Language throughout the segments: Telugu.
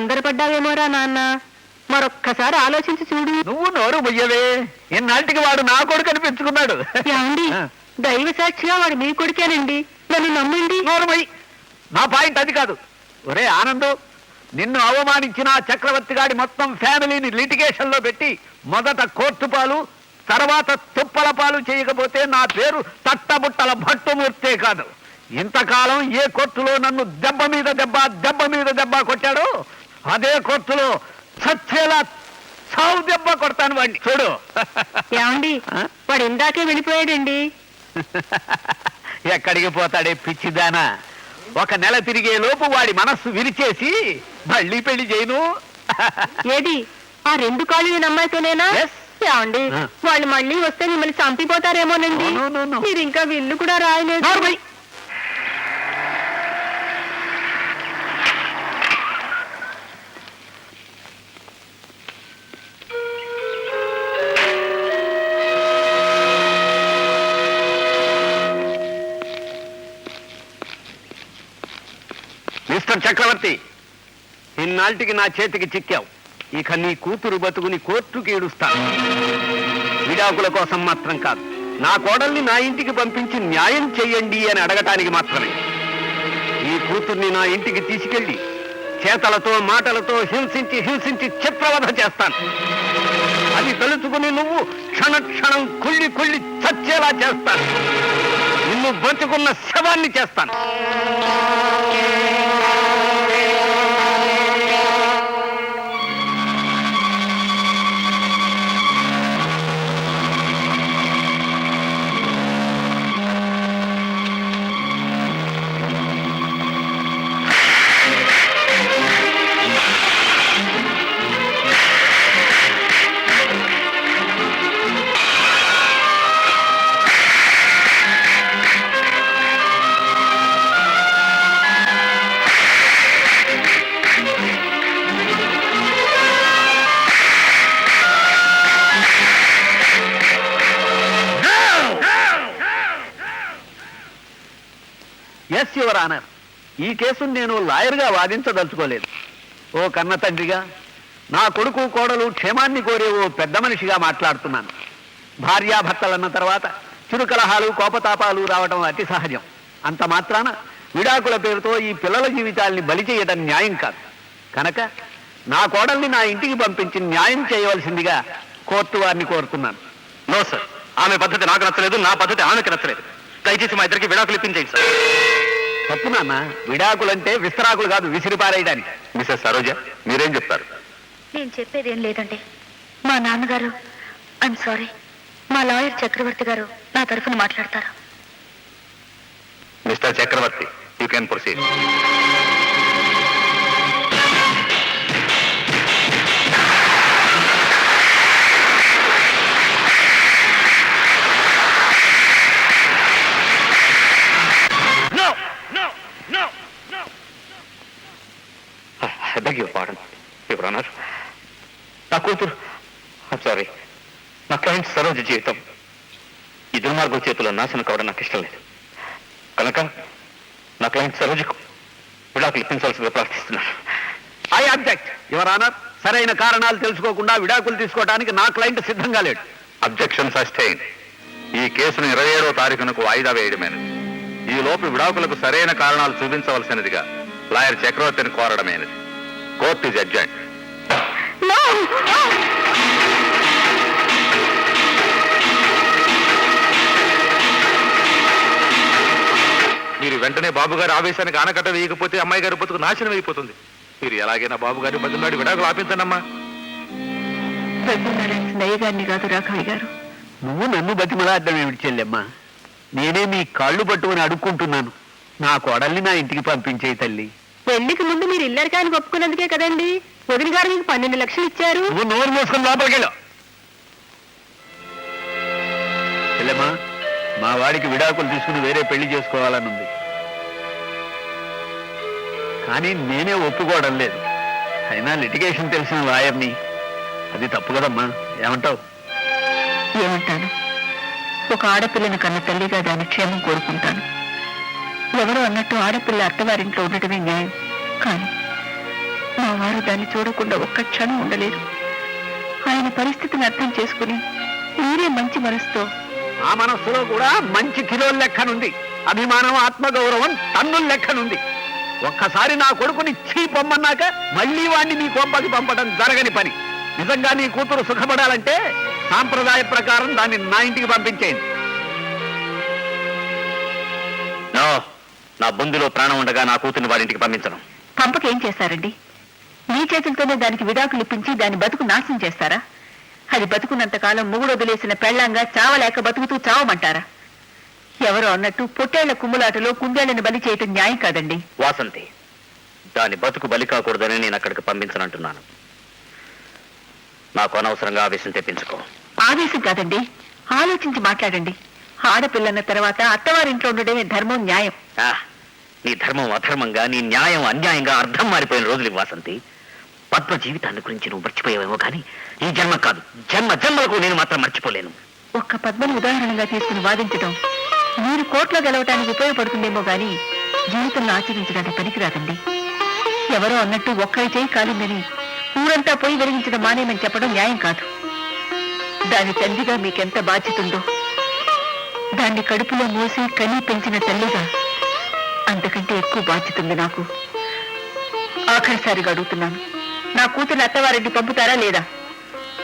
తొందరపడ్డావేమోరా నాన్న? మరొక్కసారి ఆలోచించి చూడు. నువ్వు నోరు ముయ్యవే. ఇన్నాటికి వాడు నా కొడుకు అనిపించుకున్నాడు ఏమండి. దైవ సాక్షిగా వాడు మీ కొడుకేనండి. నన్ను నమ్మండి. నోరు ముయ్యి. నా పాయింట్ అది కాదు. ఒరే ఆనందు నిన్ను అవమానించిన చక్రవర్తి గాడి మొత్తం ఫ్యామిలీని లిటిగేషన్లో పెట్టి మొదట కోర్టు పాలు తర్వాత తుప్పల పాలు చేయకపోతే నా పేరు తట్టబుట్టల భట్టుమూర్తే కాదు. ఇంతకాలం ఏ కోర్టులో నన్ను దెబ్బ మీద దెబ్బ దెబ్బ మీద దెబ్బ కొట్టాడో అదే కోర్టులో చచ్చేలా చావు దెబ్బ కొడతాను వాడిని చూడు. ఏమండి? వాడు ఇందాకే వెళ్ళిపోయాడండి. ఎక్కడికి పోతాడే పిచ్చిదానా? ఒక నెల తిరిగే లోపు వాడి మనస్సు విరిచేసి మళ్ళీ పెళ్ళి చేయను. ఏది? ఆ రెండు కాళ్ళు Yes. ఏమండి. వాళ్ళు మళ్ళీ వస్తే మిమ్మల్ని చంపిపోతారేమోనండి. మీరు ఇంకా విల్లు కూడా రాయలేదు. మిస్టర్ చక్రవర్తి. ఇన్నాటికి నా చేతికి చిక్కావు. ఇక నీ కూతురు బతుకుని కోర్టుకి ఏడుస్తాను విడాకుల కోసం మాత్రం కాదు. నా కోడల్ని నా ఇంటికి పంపించి న్యాయం చెయ్యండి అని అడగటానికి మాత్రమే. ఈ కూతుర్ని నా ఇంటికి తీసుకెళ్ళి చేతలతో మాటలతో హింసించి హింసించి చిత్రవధ చేస్తాను. అది తలుచుకుని నువ్వు క్షణ క్షణం కుళ్ళి కుళ్ళి చచ్చేలా చేస్తాను. నిన్ను బతుకున్న శవాన్ని చేస్తాను. ఆనర్ ఈ కేసును నేను లాయర్గా వాదించదలుచుకోలేదు. ఓ కన్న తండ్రిగా నా కొడుకు కోడలు క్షేమాన్ని కోరే ఓ పెద్ద మనిషిగా మాట్లాడుతున్నాను. భార్యాభర్తలన్న తర్వాత చిరుకలహాలు కోపతాపాలు రావడం అతి సహజం. అంత మాత్రాన విడాకుల పేరుతో ఈ పిల్లల జీవితాల్ని బలి చేయడం న్యాయం కాదు. కనుక నా కోడల్ని నా ఇంటికి పంపించి న్యాయం చేయవలసిందిగా కోర్టు వారిని కోరుతున్నాను. No sir. ఆమె పద్ధతి నాకు నచ్చలేదు నా పద్ధతి ఆమెకు నచ్చలేదు. దయచేసి మా ఇద్దరికి విడాకులు ఇప్పించేయండి సార్. తప్పు నాన్న. విడాకులంటే విస్తరాకులు కాదు విసిరిపారేయడానికి. మిసెస్ సరోజ మీరేం చెప్తారు? నేను చెప్పేది ఏం లేదండి. మా నాన్నగారు ఐఎమ్ సారీ మా లాయర్ చక్రవర్తి గారు నా తరఫున మాట్లాడతారు. Mister Chakravarthi you can proceed. Saroja జీవితం. ఈ దుర్మార్గం చేతిలో నాశనం కావడం నాకు ఇష్టం లేదు. కనుక నా క్లయింట్ సరోజకు విడాకులు ఇప్పించాల్సిందిగా ప్రార్థిస్తున్నాను. ఐ అబ్జెక్ట్ యువర్ ఆనర్ సరైన కారణాలు తెలుసుకోకుండా విడాకులు తీసుకోవడానికి నా క్లయింట్ సిద్ధంగా లేడు. అబ్జెక్షన్ సస్టైన్ ఈ కేసును ఇరవై ఏడవ తారీఖునకు వాయిదా వేయడమైనది ఈ లోపు విడాకులకు సరైన కారణాలు చూపించవలసినదిగా లాయర్ చక్రవర్తిని కోరడమైనది కోర్టు జడ్జెంట్ వెంటనే బాబు గారి ఆవేశానికి ఆనకట్ట వేయకపోతే అమ్మాయి గారి బతుకు నాశనం అయిపోతుంది. మీరు ఎలాగైనా బాబు గారి బదులాడి విడాకులు ఆపించండమ్మా. గారిని కాదు గారు. నువ్వు నన్ను బతిమలాడ్డం ఏమిటి చెల్లెమ్మా? నేనే మీ కాళ్ళు పట్టుకుని అడుక్కుంటున్నాను. నా కోడల్ని నా ఇంటికి పంపించేయి తల్లి. పెళ్ళికి ముందు మీరు ఇల్లరికానికి ఒప్పుకున్నందుకే కదండి? వదిన గారు మీకు పన్నెండు లక్షలు ఇచ్చారు. నువ్వు నోరు మూసుకొని లోపలికి వెళ్ళు చెల్లెమ్మా మా వాడికి విడాకులు తీసుకుని వేరే పెళ్ళి చేసుకోవాలనుంది. కానీ నేనే ఒప్పుకోవడం లేదు. అయినా లిటిగేషన్ తెలిసిన లాయర్ని. అది తప్పు కదమ్మా. ఏమంటావు? ఏమంటాను? ఒక ఆడపిల్లని కన్న తల్లిగా దాని క్షేమం కోరుకుంటాను. ఎవరో అన్నట్టు ఆడపిల్ల అత్తవారింట్లో ఉండటమే న్యాయం. కానీ మా వారు దాన్ని చూడకుండా ఒక్క క్షణం ఉండలేదు ఆయన పరిస్థితిని అర్థం చేసుకుని మీరే మంచి మనసుతో ఆ మనస్సులో కూడా మంచి కిలోల లెక్కనుంది. అభిమానం ఆత్మగౌరవం టన్నుల లెక్కనుంది. ఒక్కసారి నా కొడుకుని చీ పొమ్మన్నాక మళ్ళీ వాణ్ణి నీ కొంపకి పంపడం జరగని పని. నిజంగా నీ కూతురు సుఖపడాలంటే సాంప్రదాయ ప్రకారం దాన్ని నా ఇంటికి పంపించేయండి. నో నా బొందులో ప్రాణం ఉండగా నా కూతుర్ని వాడి ఇంటికి పంపించను. పంపకేం చేస్తారండి? మీ చేతులతోనే దానికి విడాకులు ఇప్పించి దాని బతుకు నాశనం చేస్తారా? అది బతుకున్నంత కాలం మొగుడు వదిలేసిన పెళ్ళంగా చావలేక బతుకుతూ చావమంటారా? ఎవరో అన్నట్టు పొట్టేళ్ళ కుమ్ములాటలో కుందేళ్ళను బలి చేయటం న్యాయం కాదండి. వాసంతి దాని బతుకు బలి కాకూడదని నేను అక్కడికి పంపించనంటున్నాను. నాకు అనవసరంగా ఆవేశం తెప్పించుకో. ఆవేశం కాదండి. ఆలోచించి మాట్లాడండి. ఆడపిల్లన్న తర్వాత అత్తవారింట్లో ఉండడమే ధర్మం న్యాయం. ఆ, నీ ధర్మం అధర్మంగా నీ న్యాయం అన్యాయంగా అర్థం మారిపోయిన రోజులు ఇవి, వాసంతి. పద్మ జీవితాన్ని గురించి నువ్వు మర్చిపోయావేమో కానీ ఈ జన్మ కాదు. జన్మ జన్మలకు నేను మాత్రం మర్చిపోలేను. ఒక్క పద్మను ఉదాహరణగా తీసుకుని వాదించడం మీరు కోర్టులో గెలవటానికి ఉపయోగపడుతుందేమో గాని జీవితంలో ఆచరించడానికి పనికిరాదండి. ఎవరో అన్నట్టు ఒక్కరి చేయి కాలిందని ఊరంతా పోయి వెలిగించడం మానేమని చెప్పడం న్యాయం కాదు. దాని తల్లిగా మీకెంత బాధ్యత ఉందో దాన్ని కడుపులో మోసి కని పెంచిన తల్లిగా అంతకంటే ఎక్కువ బాధ్యత ఉంది నాకు. ఆఖరిసారిగా అడుగుతున్నాను నా కూతురు అత్తవారింటి పంపుతారా లేదా?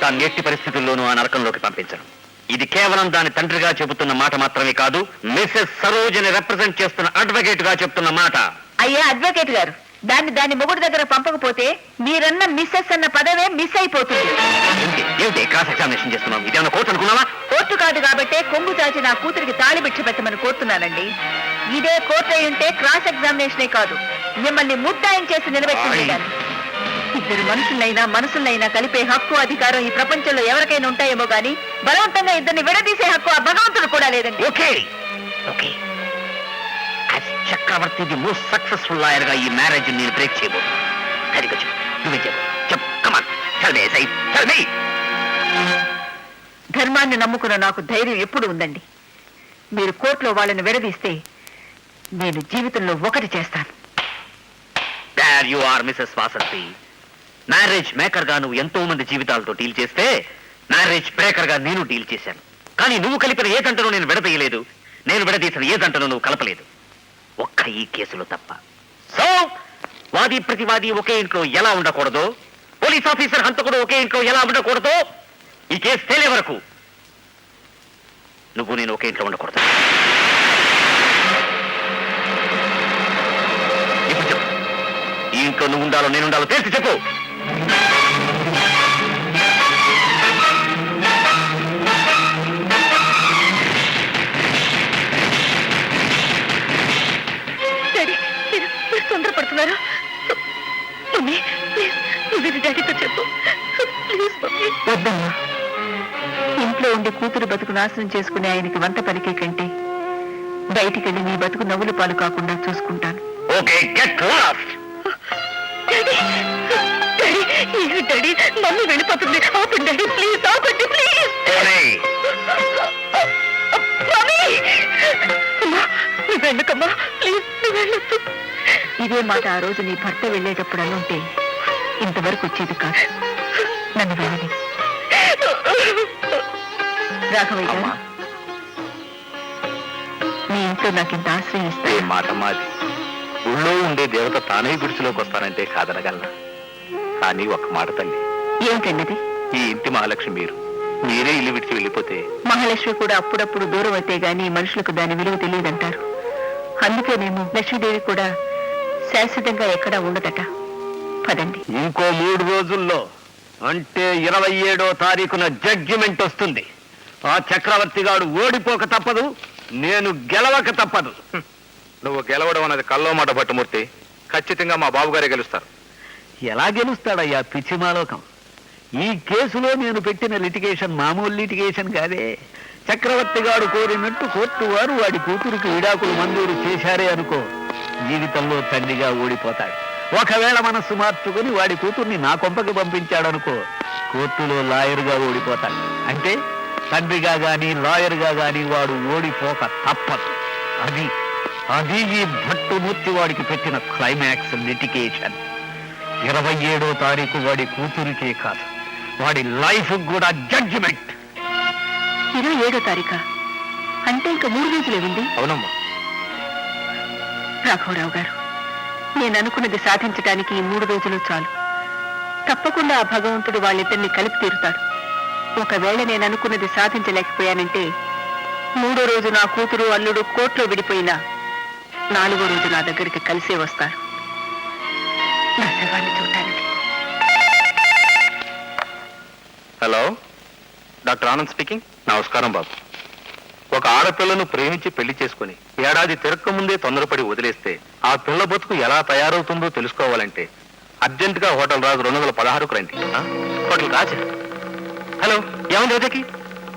తాను ఎట్టి పరిస్థితుల్లోనూ ఆ నరకంలోకి పంపించను. ఇది కేవలం దాని తండ్రిగా చెబుతున్న మాట మాత్రమే కాదు మిస్సెస్ సరోజని రిప్రజెంట్ చేస్తున్న అడ్వకేట్గా చెప్తున్న మాట. అయ్యా అడ్వకేట్ గారు దాన్ని దాని మొగుడు దగ్గర పంపకపోతే మీరన్న మిస్సెస్ అన్న పదవే మిస్ అయిపోతుంది. ఏంటి ఏంటి క్రాస్ ఎగ్జామినేషన్ ఇదేమన్నా కోర్టు అనుకున్నావా? కోర్టు కాదు కాబట్టే కొంగు చాచి నా కూతురికి తాళి బిచ్చ పెట్టమని కోరుతున్నానండి. ఇదే కోర్టు అయి ఉంటే క్రాస్ ఎగ్జామినేషనే కాదు మిమ్మల్ని ముద్దాయం చేసి నిలబెట్టింది ఆయ్. ఇద్దరు మనుషులైనా మనసులైనా కలిపే హక్కు అధికారం ఈ ప్రపంచంలో ఎవరికైనా ఉంటాయేమో గాని బలవంతంగా ఇద్దరిని విడదీసే హక్కు ఆ భగవంతుడు కూడా లేదండి. Okay. Okay. Chakravarthi the most successful లాయర్గా ఈ మ్యారేజ్ నేను బ్రేక్ చేయబోతున్నా. సరిగ్గా చెప్పు. నువ్వే చెప్పు. చెప్పు. కమాన్ టెల్ మీ సై టెల్ మీ ధర్మాన్ని నమ్ముకున్న నాకు ధైర్యం ఎప్పుడు ఉందండి. మీరు కోర్టులో వాళ్ళని విడదీస్తే నేను జీవితంలో ఒకటి చేస్తాను. There you are missus Vasanthi marriage మేకర్గా నువ్వు ఎంతో మంది జీవితాలతో డీల్ చేస్తే మ్యారేజ్ బ్రేకర్గా నేను డీల్ చేశాను. కానీ నువ్వు కలిపిన ఏ జంటను నేను విడదీయలేదు. నేను విడదీసిన ఏ జంటను నువ్వు కలపలేదు. ఒక్క ఈ కేసులో తప్ప. సో వాది ప్రతివాది ఒకే ఇంట్లో ఎలా ఉండకూడదో? పోలీస్ ఆఫీసర్ హంతకుడు ఒకే ఇంట్లో ఎలా ఉండకూడదు? ఈ కేసు తేలే వరకు నువ్వు నేను ఒకే ఇంట్లో ఉండకూడదు. ఇప్పుడు చెప్పు. ఈ ఇంట్లో నువ్వు ఉండాలో నేను ఉండాలో తెలిసి చెప్పు. తొందరపడుతున్నారు. మమ్మీ ప్లీజ్ నువ్వు ఇది డాడీతో చెప్పు. Please mummy. వద్దమ్మా. ఇంట్లో ఉండి కూతురు బతుకు నాశనం చేసుకునే ఆయనకి వంట పలికే కంటే బయటికి వెళ్ళి నీ బతుకు నవ్వుల పాలు కాకుండా చూసుకుంటాను. Okay get lost daddy daddy ఏ డాడీ మమ్మీ వెళ్ళిపోతుంది. ఆపండి. డాడీ ప్లీజ్ ఆపండి ప్లీజ్. మమ్మీ! అమ్మా నువ్వు వెళ్ళకమ్మా. ప్లీజ్ నువ్వు వెళ్ళొద్దు. ఇదే మాట ఆ రోజు నీ భర్త వెళ్ళేటప్పుడు అనుంటే ఇంతవరకు వచ్చేది కాదు. నన్ను వెళ్ళని. రాఘవయ్య. మీ ఇంట్లో నాకు ఇంత ఆశ్రయం ఏ ఇస్తాయి మాట మాది? ఊళ్ళో ఉండే దేవత తానే గుడిసెలోకి వస్తానంటే కాదనగలనా? కానీ ఒక మాట తల్లి. ఏమిటన్నది ఈ ఇంటి మహాలక్ష్మి మీరు. మీరే ఇల్లు విడిచి వెళ్ళిపోతే. మహాలక్ష్మి కూడా అప్పుడప్పుడు దూరం అయితే గాని మనుషులకు దాని విలువ తెలియదంటారు. అందుకేనేమో లక్ష్మీదేవి కూడా శాశ్వతంగా ఎక్కడా ఉండదట. పదండి. ఇంకో మూడు రోజుల్లో అంటే ఇరవై ఏడో తారీఖున జడ్జిమెంట్ వస్తుంది. ఆ చక్రవర్తి గాడు ఓడిపోక తప్పదు నేను గెలవక తప్పదు. నువ్వు గెలవడం అన్నది కల్లో మాట పట్టుమూర్తి ఖచ్చితంగా మా బాబుగారే గెలుస్తారు. ఎలా గెలుస్తాడయ్యా పిచ్చిమాలోకం ఈ కేసులో నేను పెట్టిన లిటిగేషన్ మామూలు లిటిగేషన్ కాదే. చక్రవర్తి గారు కోరినట్టు కోర్టు వారు వాడి కూతురికి విడాకులు మంజూరు చేశారే అనుకో జీవితంలో తండ్రిగా ఓడిపోతాడు. ఒకవేళ మనస్సు మార్చుకుని వాడి కూతుర్ని నా కొంపకి పంపించాడనుకో కోర్టులో లాయర్గా ఓడిపోతాడు. అంటే తండ్రిగా గాని లాయర్గా గాని వాడు ఓడిపోక తప్పదు. అది అది ఈ భట్టుమూర్తి వాడికి పెట్టిన క్లైమాక్స్ లిటికేషన్ ఇరవై ఏడో తారీఖు వాడి కూతురికే కాదు వాడి లైఫ్ కూడా జడ్జిమెంట్. ఇరవై ఏడో తారీఖా? అంటే ఇంకా మూడు రోజులే ఉంది అవునమ్మా. రాఘవరావు గారు నేను అనుకున్నది సాధించడానికి ఈ మూడు రోజులు చాలు. తప్పకుండా ఆ భగవంతుడు వాళ్ళిద్దరిని కలిపి తీరుతాడు. ఒకవేళ నేను అనుకున్నది సాధించలేకపోయానంటే మూడో రోజు నా కూతురు అల్లుడు కోర్టులో విడిపోయినా నాలుగో రోజు నా దగ్గరికి కలిసే వస్తారు. చూడటానికి. Hello doctor Anand speaking. నమస్కారం బాబు. ఒక ఆడపిల్లను ప్రేమించి పెళ్ళి చేసుకుని ఏడాది తిరక్క ముందే తొందరపడి వదిలేస్తే ఆ పిల్ల బతుకు ఎలా తయారవుతుందో తెలుసుకోవాలంటే అర్జెంటుగా హోటల్ రాజు రెండు వందల పదహారుకు రండి? హోటల్ రాజు. హలో ఏముంది రోజాకి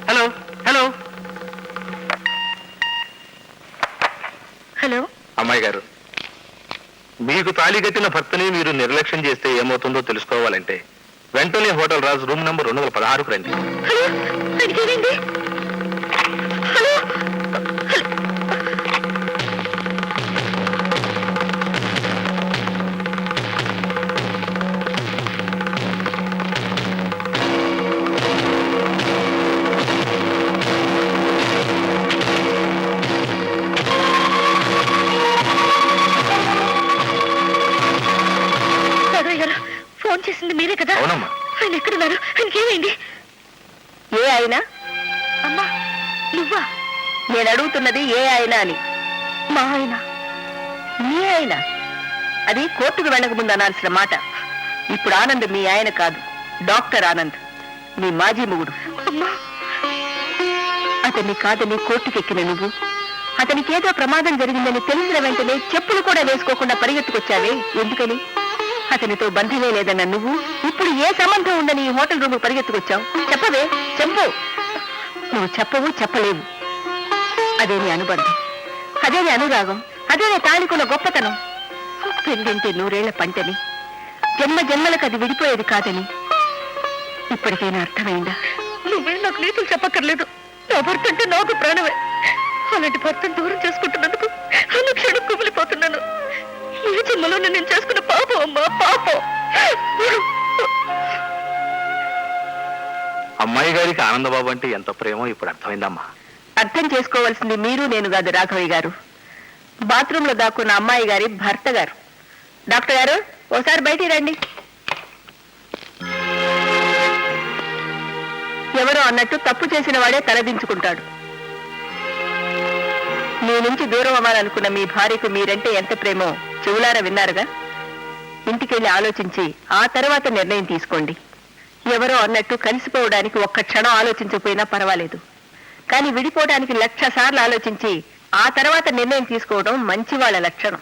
హలో హలో. హలో. అమ్మాయి గారు మీకు తాళిగట్టిన భర్తని మీరు నిర్లక్ష్యం చేస్తే ఏమవుతుందో తెలుసుకోవాలంటే వెంటనే హోటల్ రాజు రూమ్ నెంబర్ రెండు వందల పదహారుకు రండి. నేను అడుగుతున్నది ఏ అయినా అని. మా ఆయన. మీ ఆయన. అది కోర్టుకు వెళ్ళక ముందు అనాల్సిన మాట. ఇప్పుడు ఆనంద్ మీ ఆయన కాదు. డాక్టర్ ఆనంద్. మీ మాజీ మొగుడు. అతన్ని కాదని కోర్టుకెక్కిన నువ్వు. అతనికి ఏదో ప్రమాదం జరిగిందని తెలిసిన వెంటనే చెప్పులు కూడా వేసుకోకుండా పరిగెత్తుకొచ్చావే. ఎందుకని? అతనితో బంధమే లేదన్న నువ్వు ఇప్పుడు ఏ సంబంధం ఉందని ఈ హోటల్ రూమ్ పరిగెత్తుకొచ్చావు? చెప్పవే. చెప్పు. నువ్వు చెప్పవు చెప్పలేవు. అదే నీ అనుబంధం. అదే నీ అనురాగం. అదే నీ తాళికున్న గొప్పతనం. పెళ్ళింటి నూరేళ్ళ పంటని. జన్మ జన్మలకు అది విడిపోయేది కాదని. ఇప్పటికైనా అర్థమైందా? నువ్వే నాకు నీతులు చెప్పక్కర్లేదు. నా భర్త అంటే నాకు ప్రాణమే. అలాంటి భర్తను దూరం చేసుకుంటున్నందుకు అనుక్షణం కుమిలిపోతున్నాను. ఈ జన్మలో నేను చేసుకున్న పాపం అమ్మా పాపం. అమ్మాయి గారికి ఆనందబాబు అంటే ఎంత ప్రేమో ఇప్పుడు అర్థమైందమ్మా. అర్థం చేసుకోవాల్సింది మీరు నేను కాదు రాఘవయ్య గారు. బాత్రూంలో దాక్కున్న అమ్మాయి గారి భర్త గారు. డాక్టర్ గారు ఓసారి బయటికి రండి. ఎవరో అన్నట్టు తప్పు చేసిన వాడే తలదించుకుంటాడు. మీ నుంచి దూరం అవ్వాలనుకున్న మీ భార్యకు మీరంటే ఎంత ప్రేమో చెవులారా విన్నారుగా? ఇంటికెళ్ళి ఆలోచించి ఆ తర్వాత నిర్ణయం తీసుకోండి. ఎవరో అన్నట్టు కలిసిపోవడానికి ఒక్క క్షణం ఆలోచించకపోయినా పర్వాలేదు. కానీ విడిపోవడానికి లక్ష సార్లు ఆలోచించి ఆ తర్వాత నిర్ణయం తీసుకోవడం మంచి వాళ్ళ లక్షణం.